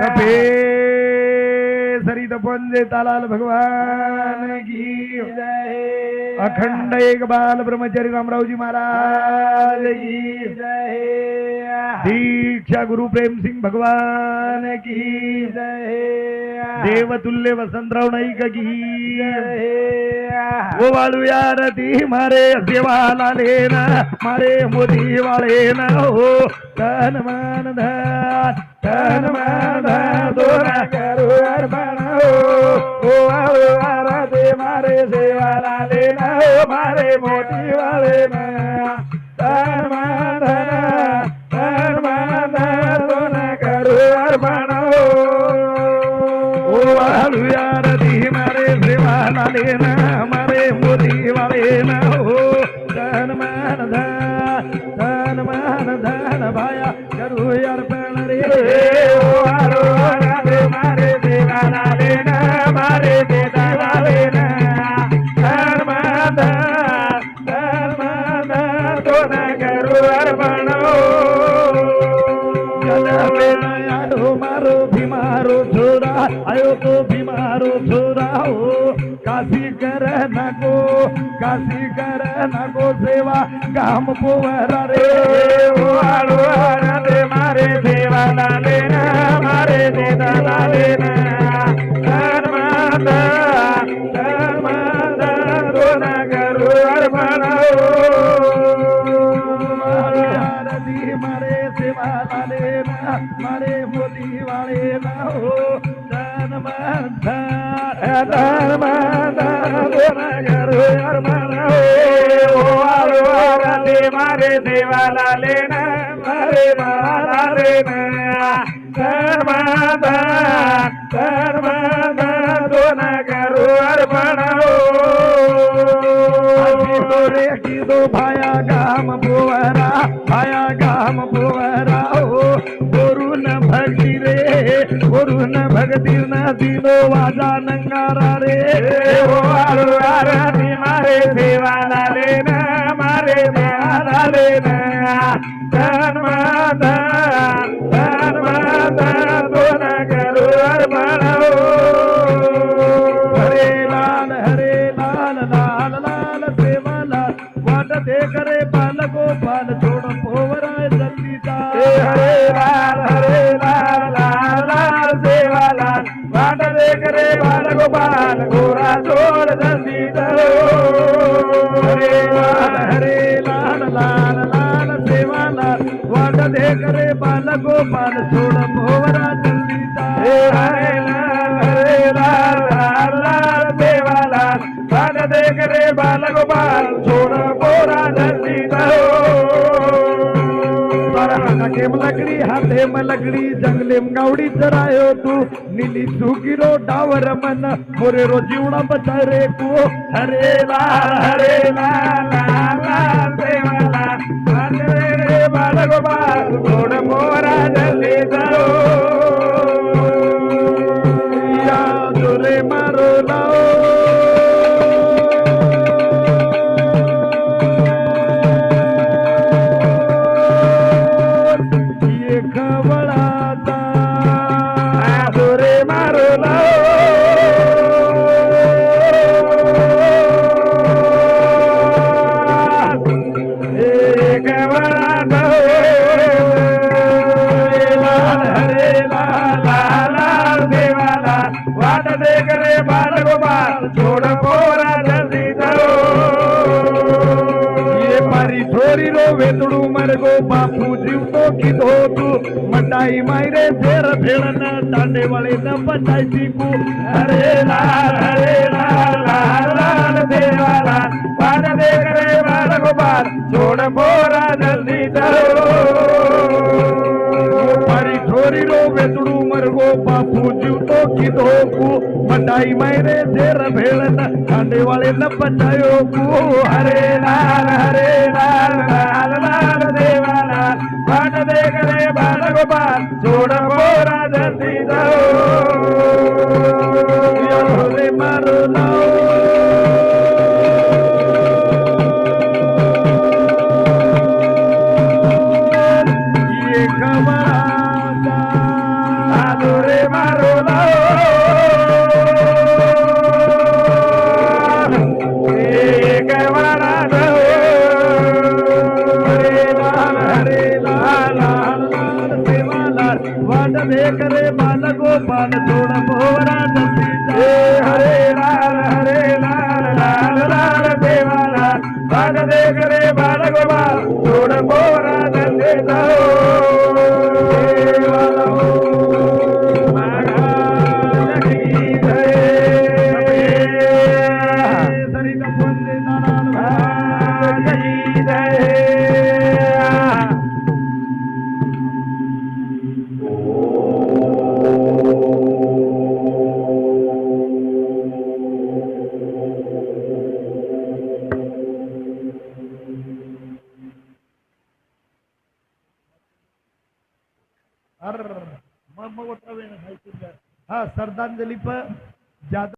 तपे सरित पंजे तालाल भगवान की अखंड एक बाल ब्रह्मचारी रामरावजी महाराज। दीक्षा गुरु प्रेम सिंग भगवान की देवतुल्य वसंतराव नाईक की ओ वाळू रती मारे देवाला लेना मारे मोदी वाळे ना हो। तन मान धन तन मान धन दोन करू अर्पण हो। ओ वाळू मारे देवाला लेना हो मारे मोदी वाळे ना। दोन करू अर्पण हो ओ वाळू यार ती मारे सेवाला लेना मारे मोदी वाळे ना हो को तो भीमारो छोरा हो काशी कर नको काशी कर नको सेवा काम पोवरा रे। ओ आळू रे मारे देवा लाले ना मारे देदा लाले ना। धर्माद धर्माद दोन करू अर्पण आरती मारे सेवा लाले धन धन मान दोन करू अर्पण हो आळू आरती मारे सेवा लाले ना मारे माला ले ना धर्माद धर्माद दोन करू अर्पण वरुण भक्ती न दिनो वाजा नंगारा रे. हो आळू आरती मारे देवाला ले ना मारे देवाला ले ना. धर्माद धर्माद दोन करू अर्पण हरे लाल हरे लाल लाल लाल सेवा लाल वाट दे करे बाल गोपाल छोड़ पोवराय जल्दी जा हरे लाल हरे बाल गोपाल हाते लकडी लगडी लकडी जंगले गावडी चरायो तू. नीली सुगिरो डावर मन मोरे रो जीवडा बचाय रे तू हरे ला हरे ला ला ला. दुरे मारी छोरी रो वेतडू मरगो बापू जीवतो किधो तू मटाई मायरे फेर फेडन तांडे वळे न पचाई शिकू हरे लाल हरे लाल लाल लाल देवाला. पान दे करे बाल गोपाल. छोड़ पोरा को मंडाई मैंने शेर भेड़न खाने वाले न बचायो को हरे लाल हरे लाल लाल लाल देवाला बाण दे गले बाल गोपाल छोड़ को हा श्रद्धांजली प जाधव